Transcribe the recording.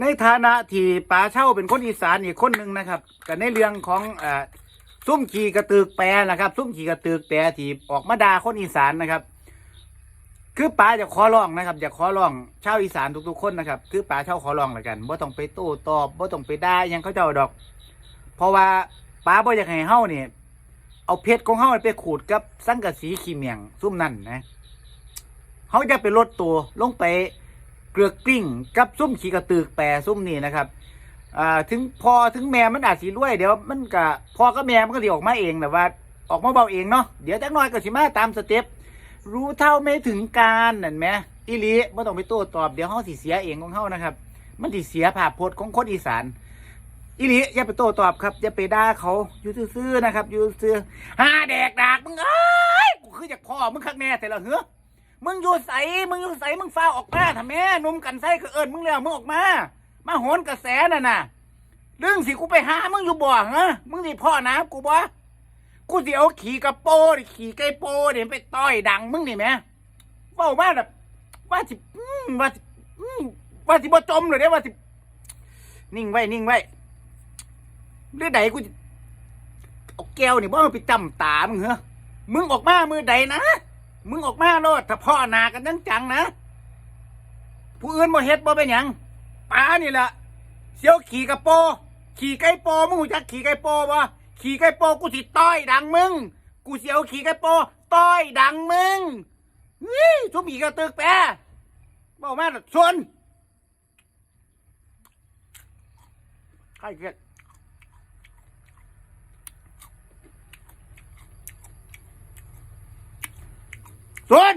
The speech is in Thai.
ในฐานะที่ป๋าเช่าเป็นคนอีสานอีกคนหนึ่งนะครับกับในเรื่องของอ่าซุ่มขี่กระตือกแปรนะครับซุ่มขี่กระตือกแปรที่ออกมาด่าคนอีสานนะครับ คือป๋าจะขอร้องนะครับจะขอร้องชาวอีสานทุกๆคนนะครับ คือป๋าเช่าขอร้องแล้วกันบ่ต้องไปโต้ตอบบ่ต้องไปด่ายังเขาเจ้าดอก เพราะว่าป๋าบ่อยากให้เฮานี่เอาเพชรของเฮาไปขูดกับสังกะสีขี้เมียงซุ่มนั่นนะเฮาจะไปลดตัวลงไป เกลือกลิ้งกับซุ่มขี่กระตือกแปรซุ่มนี่นะครับอ่าถึงพอถึงแม่มันอาจสิรวยเดี๋ยวมันก็พอก็แม่มันก็สิออกมาเองแต่ว่า ออกมาเบาเองเนาะเดี๋ยวจักหน่อยก็สิมาตามสเต็ปรู้เท่าไม่ถึงการนั่นไหมอีลีไม่ต้องไปโต้ตอบเดี๋ยวเฮาสิเสียเองของเฮานะครับ มันสิเสียภาพพจน์ของคนอีสานอีลีอย่าไปโต้ตอบครับอย่าไปด่าเขาอยู่ซื่อๆนะครับอยู่ซื่อห้าแดกดากมึงเอ้ยกูคือจากพ่อมึงคักแน่แต่ละเหือ มึงอยู่ใสมึงอยู่ใสมึงฟ้าออกมาทำแม่หนุ่มกันไส้ก็เอิญมึงแล้วมึงออกมา มาโหนกระแสน่ะน่ะเรื่องสิกูไปหามึงอยู่บ่ฮะมึงสิพ่อนะกูบ่กูสิเอาขี่กระโปรขี่ไก่โปเนี่ยไปต่อยดังมึงนี่แหม่เว้ามาแบบว่าสิว่าสิว่าสิบ่จมเลยเด้ว่าสินิ่งไว้นิ่งไว้เรื่องใดกูเอาแก้วนี่บ่มาไปจำตามึงเหรอมึงออกมามือใดนะ มึงออกมาโลดถ้าพ่อหนากันจังจังๆนะ ผู้อื่นบ่เฮ็ดบ่เป็นหยังป้านี่แหละเสียวขี่กระโปงขี่ไก่โปมึงรู้จักขี่ไก่โปบ่ขี่ไก่โปกูสิต้อยดังมึง กูเสียวขี่ไก่โปต้อยดังมึงนี่ทุบอีกกระตึกแปะบอกมาน่ชนใครเกิด น